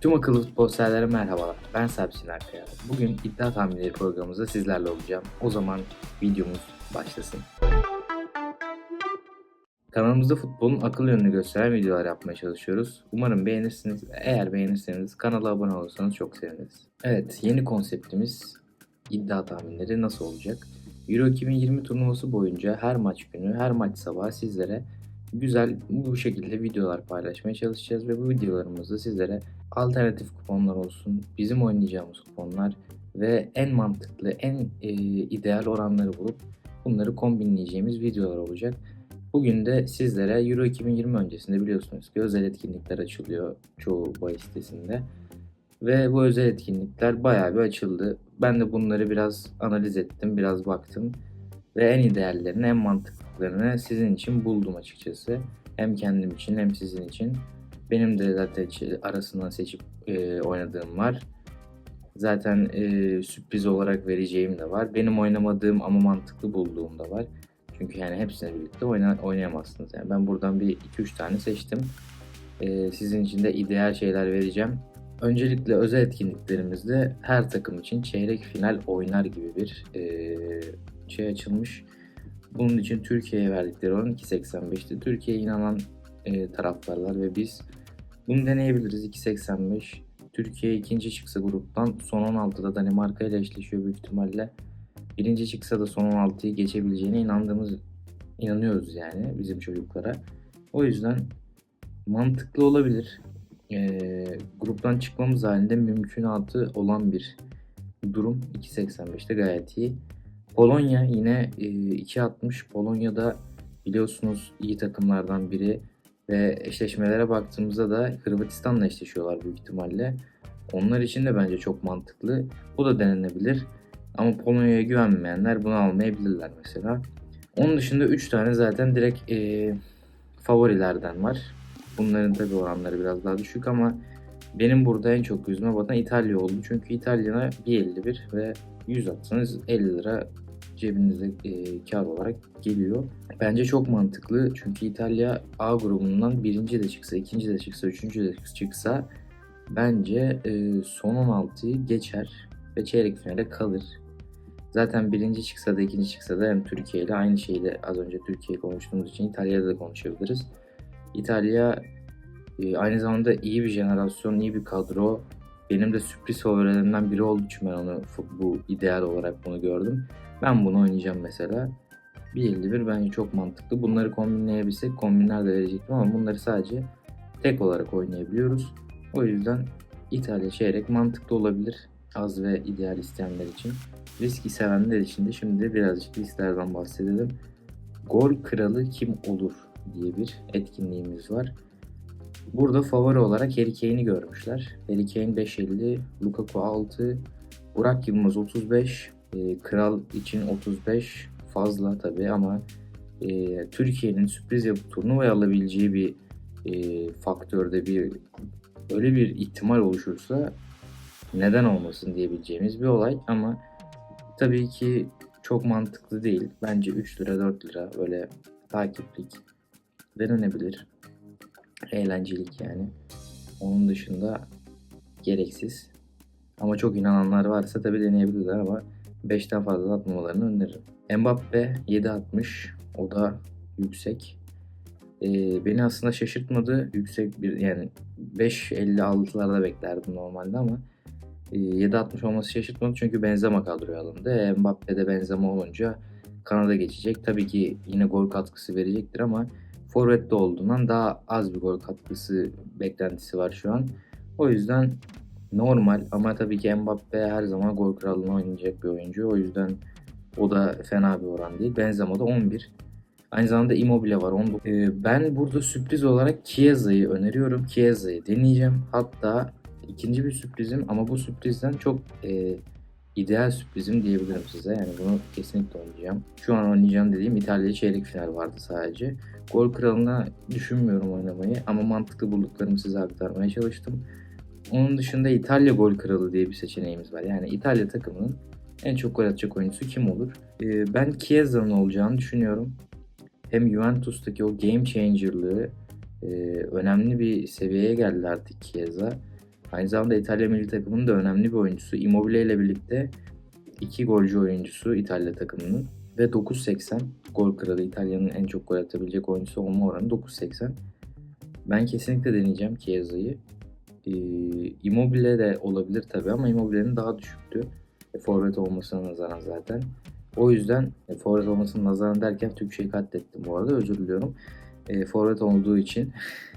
Tüm akıllı futbol severlere merhabalar. Ben Serpsin Akkaya. Bugün iddia tahminleri programımızda sizlerle olacağım. O zaman videomuz başlasın. Kanalımızda futbolun akıl yönünü gösteren videolar yapmaya çalışıyoruz. Umarım beğenirsiniz. Eğer beğenirseniz kanala abone olursanız çok seviniriz. Evet, yeni konseptimiz iddia tahminleri nasıl olacak? Euro 2020 turnuvası boyunca her maç günü, her maç sabahı sizlere güzel bu şekilde videolar paylaşmaya çalışacağız ve bu videolarımızda sizlere alternatif kuponlar olsun, bizim oynayacağımız kuponlar ve en mantıklı, en e, ideal oranları bulup bunları kombinleyeceğimiz videolar olacak. Bugün de sizlere Euro 2020 öncesinde biliyorsunuz ki özel etkinlikler açılıyor çoğu bahis sitesinde. Ve bu özel etkinlikler bayağı bir açıldı. Ben de bunları biraz analiz ettim, biraz baktım. Ve en ideallerini, en mantıklılarını sizin için buldum açıkçası. Hem kendim için hem sizin için. Benim de zaten arasından seçip e, oynadığım var. Zaten e, sürpriz olarak vereceğim de var. Benim oynamadığım ama mantıklı bulduğum da var. Çünkü yani hepsine birlikte oyna, oynayamazsınız. Yani ben buradan bir 2-3 tane seçtim. E, sizin için de ideal şeyler vereceğim. Öncelikle özel etkinliklerimizde her takım için çeyrek final oynar gibi bir e, şey açılmış. Bunun için Türkiye'ye verdikleri oran 2.85'ti. Türkiye'ye inanan e, taraftarlar ve biz bunu deneyebiliriz 2.85. Türkiye ikinci çıksa gruptan son 16'da Danimarka ile eşleşiyor büyük ihtimalle. Birinci çıksa da son 16'yı geçebileceğine inandığımız inanıyoruz yani bizim çocuklara. O yüzden mantıklı olabilir. E, gruptan çıkmamız halinde mümkünatı olan bir durum. 2.85'te gayet iyi. Polonya yine e, 2.60. Polonya'da biliyorsunuz iyi takımlardan biri. Ve eşleşmelere baktığımızda da Hırvatistan'la eşleşiyorlar büyük ihtimalle. Onlar için de bence çok mantıklı. Bu da denenebilir. Ama Polonya'ya güvenmeyenler bunu almayabilirler mesela. Onun dışında 3 tane zaten direkt e, favorilerden var. Bunların tabi oranları biraz daha düşük ama benim burada en çok gözüme batan İtalya oldu. Çünkü İtalya'na 1.51 ve 100 atsanız 50 lira cebinize e, kar olarak geliyor. Bence çok mantıklı çünkü İtalya A grubundan birinci de çıksa, ikinci de çıksa, üçüncü de çıksa bence e, son 16'yı geçer ve çeyrek finale kalır. Zaten birinci çıksa da ikinci çıksa da hem Türkiye ile aynı şeyle az önce Türkiye konuştuğumuz için İtalya'da da konuşabiliriz. İtalya e, aynı zamanda iyi bir jenerasyon, iyi bir kadro. Benim de sürpriz favorilerimden biri olduğu için ben onu bu ideal olarak bunu gördüm. Ben bunu oynayacağım mesela. 1.51 bence çok mantıklı. Bunları kombinleyebilsek kombinler de verecektim ama bunları sadece tek olarak oynayabiliyoruz. O yüzden İtalya çeyrek mantıklı olabilir. Az ve ideal isteyenler için. Riski sevenler için de şimdi birazcık risklerden bahsedelim. Gol kralı kim olur diye bir etkinliğimiz var. Burada favori olarak Harry Kane'i görmüşler. Harry Kane 5.50, Lukaku 6, Burak Yılmaz 35, e, Kral için 35 fazla tabi ama e, Türkiye'nin sürpriz yapıp turnuvaya alabileceği bir e, faktörde bir öyle bir ihtimal oluşursa neden olmasın diyebileceğimiz bir olay ama tabii ki çok mantıklı değil. Bence 3 lira 4 lira böyle takiplik denenebilir. Eğlencelik yani. Onun dışında gereksiz. Ama çok inananlar varsa tabii deneyebilirler ama 5'ten fazla atmamalarını öneririm. Mbappe 7.60 o da yüksek. Ee, beni aslında şaşırtmadı. Yüksek bir yani 5.56'larda beklerdim normalde ama e, 7.60 olması şaşırtmadı çünkü Benzema kadroya alındı. Mbappe de Benzema olunca Kanada geçecek. Tabii ki yine gol katkısı verecektir ama Forvet'te olduğundan daha az bir gol katkısı beklentisi var şu an. O yüzden normal ama tabii ki Mbappe her zaman gol kralını oynayacak bir oyuncu. O yüzden o da fena bir oran değil. Benzema da 11. Aynı zamanda Immobile var. 19. Ee, ben burada sürpriz olarak Chiesa'yı öneriyorum. Chiesa'yı deneyeceğim. Hatta ikinci bir sürprizim ama bu sürprizden çok e, ideal sürprizim diyebilirim size. Yani bunu kesinlikle oynayacağım. Şu an oynayacağım dediğim İtalya çeyrek final vardı sadece. Gol kralına düşünmüyorum oynamayı ama mantıklı bulduklarımı size aktarmaya çalıştım. Onun dışında İtalya gol kralı diye bir seçeneğimiz var. Yani İtalya takımının en çok gol atacak oyuncusu kim olur? Ee, ben Chiesa'nın olacağını düşünüyorum. Hem Juventus'taki o game changer'lığı e, önemli bir seviyeye geldi artık Chiesa. Aynı zamanda İtalya milli takımının da önemli bir oyuncusu. Immobile ile birlikte iki golcü oyuncusu İtalya takımının ve 9.80 gol kralı İtalya'nın en çok gol atabilecek oyuncusu olma oranı 9.80. Ben kesinlikle deneyeceğim Chiesa'yı. Ee, Immobile de olabilir tabii ama Immobile'nin daha düşüktü. E, forvet olmasına nazaran zaten. O yüzden e, forvet olmasına nazaran derken Türkçeyi katlettim bu arada özür diliyorum. E, forvet olduğu için.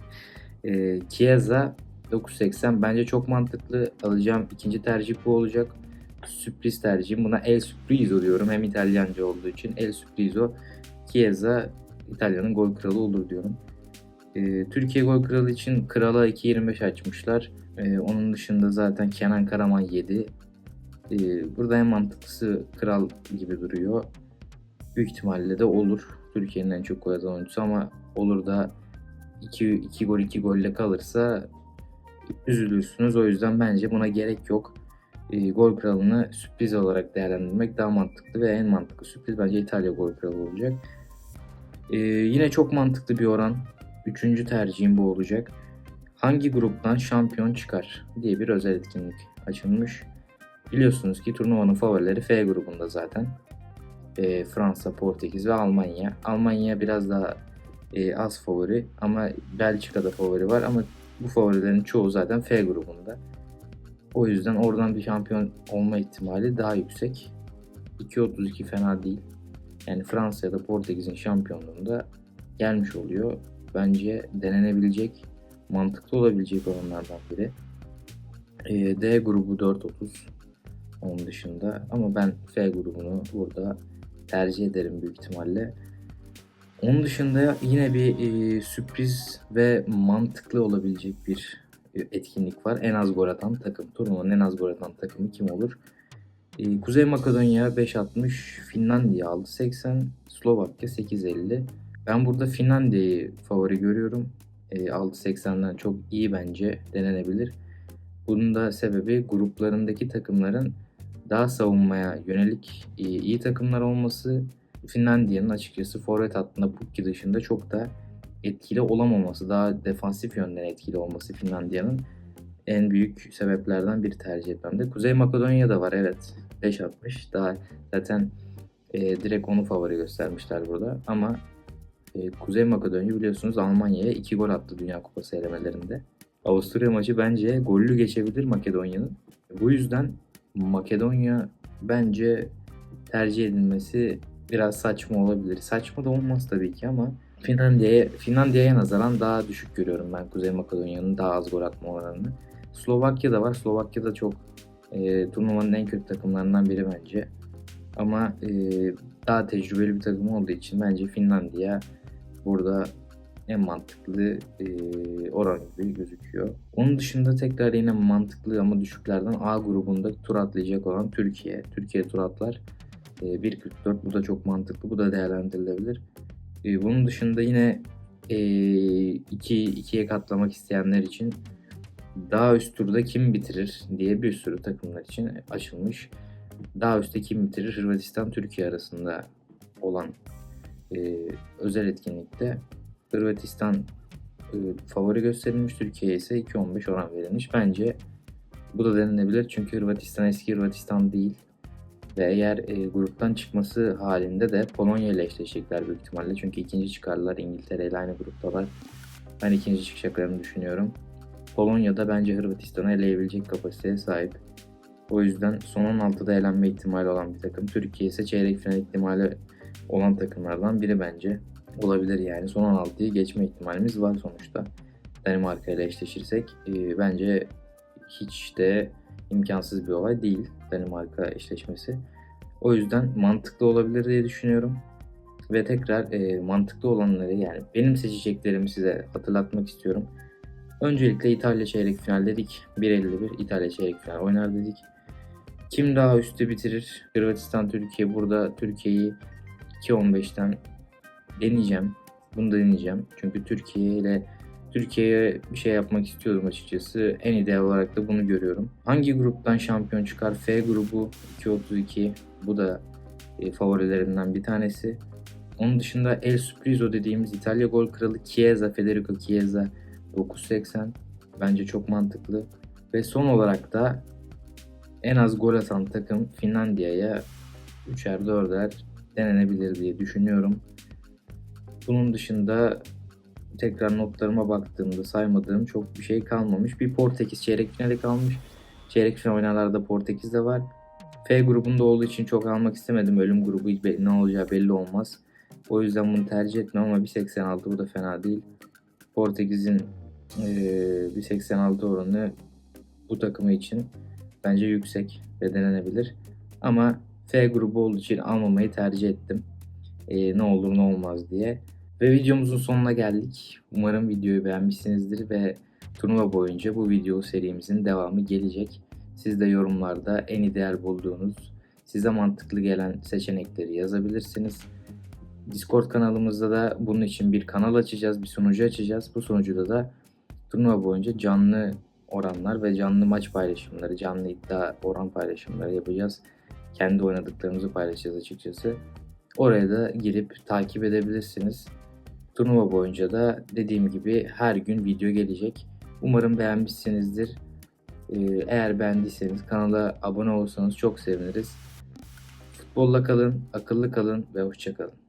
e, Chiesa 9.80 bence çok mantıklı. Alacağım ikinci tercih bu olacak. Sürpriz tercihim. Buna El Sürprizo diyorum. Hem İtalyanca olduğu için El Sürprizo. Chiesa İtalya'nın gol kralı olur diyorum. Ee, Türkiye gol kralı için krala 2.25 açmışlar. Ee, onun dışında zaten Kenan Karaman 7. Ee, burada en mantıklısı kral gibi duruyor. Büyük ihtimalle de olur. Türkiye'nin en çok gol atan oyuncusu ama olur da 2, 2 gol 2 golle kalırsa üzülürsünüz. O yüzden bence buna gerek yok. Gol kralını sürpriz olarak değerlendirmek daha mantıklı ve en mantıklı sürpriz bence İtalya gol kralı olacak. E, yine çok mantıklı bir oran. Üçüncü tercihim bu olacak. Hangi gruptan şampiyon çıkar diye bir özel etkinlik açılmış. Biliyorsunuz ki turnuvanın favorileri F grubunda zaten. E, Fransa, Portekiz ve Almanya. Almanya biraz daha e, az favori ama Belçika'da favori var ama bu favorilerin çoğu zaten F grubunda. O yüzden oradan bir şampiyon olma ihtimali daha yüksek. 2.32 fena değil. Yani Fransa ya da Portekiz'in şampiyonluğunda gelmiş oluyor. Bence denenebilecek, mantıklı olabilecek olanlardan biri. E, D grubu 4.30 onun dışında. Ama ben F grubunu burada tercih ederim büyük ihtimalle. Onun dışında yine bir e, sürpriz ve mantıklı olabilecek bir e, etkinlik var. En az gol atan takım. Turnuvanın en az gol atan takımı kim olur? E, Kuzey Makedonya 5.60, Finlandiya 6.80, Slovakya 8.50. Ben burada Finlandiya'yı favori görüyorum. E, 6.80'den çok iyi bence denenebilir. Bunun da sebebi gruplarındaki takımların daha savunmaya yönelik e, iyi takımlar olması Finlandiya'nın açıkçası forvet hattında Pukki dışında çok da etkili olamaması, daha defansif yönden etkili olması Finlandiya'nın en büyük sebeplerden biri tercih etmemde. Kuzey Makedonya da var evet. 5.60. Daha zaten e, direkt onu favori göstermişler burada. Ama e, Kuzey Makedonya biliyorsunuz Almanya'ya 2 gol attı Dünya Kupası elemelerinde. Avusturya maçı bence gollü geçebilir Makedonya'nın. Bu yüzden Makedonya bence tercih edilmesi biraz saçma olabilir. Saçma da olmaz tabii ki ama Finlandiya'ya Finlandiya'ya nazaran daha düşük görüyorum ben Kuzey Makedonya'nın daha az gol atma oranını. Slovakya da var. Slovakya da çok e, turnuvanın en kötü takımlarından biri bence. Ama e, daha tecrübeli bir takım olduğu için bence Finlandiya burada en mantıklı e, oran gibi gözüküyor. Onun dışında tekrar yine mantıklı ama düşüklerden A grubunda tur atlayacak olan Türkiye. Türkiye tur atlar. E, 1.44 bu da çok mantıklı. Bu da değerlendirilebilir. E, bunun dışında yine e, iki, ikiye katlamak isteyenler için daha üst turda kim bitirir diye bir sürü takımlar için açılmış. Daha üstte kim bitirir Hırvatistan Türkiye arasında olan e, özel etkinlikte Hırvatistan e, favori gösterilmiş. Türkiye ise 2.15 oran verilmiş. Bence bu da denilebilir çünkü Hırvatistan eski Hırvatistan değil. Ve eğer e, gruptan çıkması halinde de Polonya ile eşleşecekler büyük ihtimalle. Çünkü ikinci çıkarlar İngiltere ile aynı gruptalar. Ben ikinci çıkacaklarını düşünüyorum. Polonya da bence Hırvatistan'ı eleyebilecek kapasiteye sahip. O yüzden son 16'da elenme ihtimali olan bir takım. Türkiye ise çeyrek final ihtimali olan takımlardan biri bence. Olabilir yani. Son 16'yı geçme ihtimalimiz var sonuçta. Danimarka ile eşleşirsek e, bence hiç de imkansız bir olay değil Danimarka eşleşmesi. O yüzden mantıklı olabilir diye düşünüyorum. Ve tekrar e, mantıklı olanları yani benim seçeceklerimi size hatırlatmak istiyorum. Öncelikle İtalya çeyrek final dedik. 1.51 İtalya çeyrek final oynar dedik. Kim daha üstü bitirir? Hırvatistan, Türkiye. Burada Türkiye'yi 2.15'ten deneyeceğim. Bunu da deneyeceğim. Çünkü Türkiye ile Türkiye'ye bir şey yapmak istiyordum açıkçası. En ideal olarak da bunu görüyorum. Hangi gruptan şampiyon çıkar? F grubu 2.32. Bu da e, favorilerimden bir tanesi. Onun dışında El Sprizo dediğimiz İtalya gol kralı Chiesa, Federico Chiesa 9.80. Bence çok mantıklı. Ve son olarak da en az gol atan takım Finlandiya'ya 3'er 4'er denenebilir diye düşünüyorum. Bunun dışında tekrar notlarıma baktığımda saymadığım çok bir şey kalmamış. Bir Portekiz çeyrek finali kalmış. Çeyrek final oynalarda Portekiz de var. F grubunda olduğu için çok almak istemedim. Ölüm grubu ne olacağı belli olmaz. O yüzden bunu tercih etmem ama 1.86 bu da fena değil. Portekiz'in eee 1.86 oranı bu takımı için bence yüksek ve denenebilir. Ama F grubu olduğu için almamayı tercih ettim. Eee, ne olur ne olmaz diye. Ve videomuzun sonuna geldik. Umarım videoyu beğenmişsinizdir ve turnuva boyunca bu video serimizin devamı gelecek. Siz de yorumlarda en ideal bulduğunuz, size mantıklı gelen seçenekleri yazabilirsiniz. Discord kanalımızda da bunun için bir kanal açacağız, bir sunucu açacağız. Bu sunucuda da turnuva boyunca canlı oranlar ve canlı maç paylaşımları, canlı iddia oran paylaşımları yapacağız. Kendi oynadıklarımızı paylaşacağız açıkçası. Oraya da girip takip edebilirsiniz. Turnuva boyunca da dediğim gibi her gün video gelecek. Umarım beğenmişsinizdir. Ee, Eğer beğendiyseniz kanala abone olursanız çok seviniriz. Futbolla kalın, akıllı kalın ve hoşça kalın.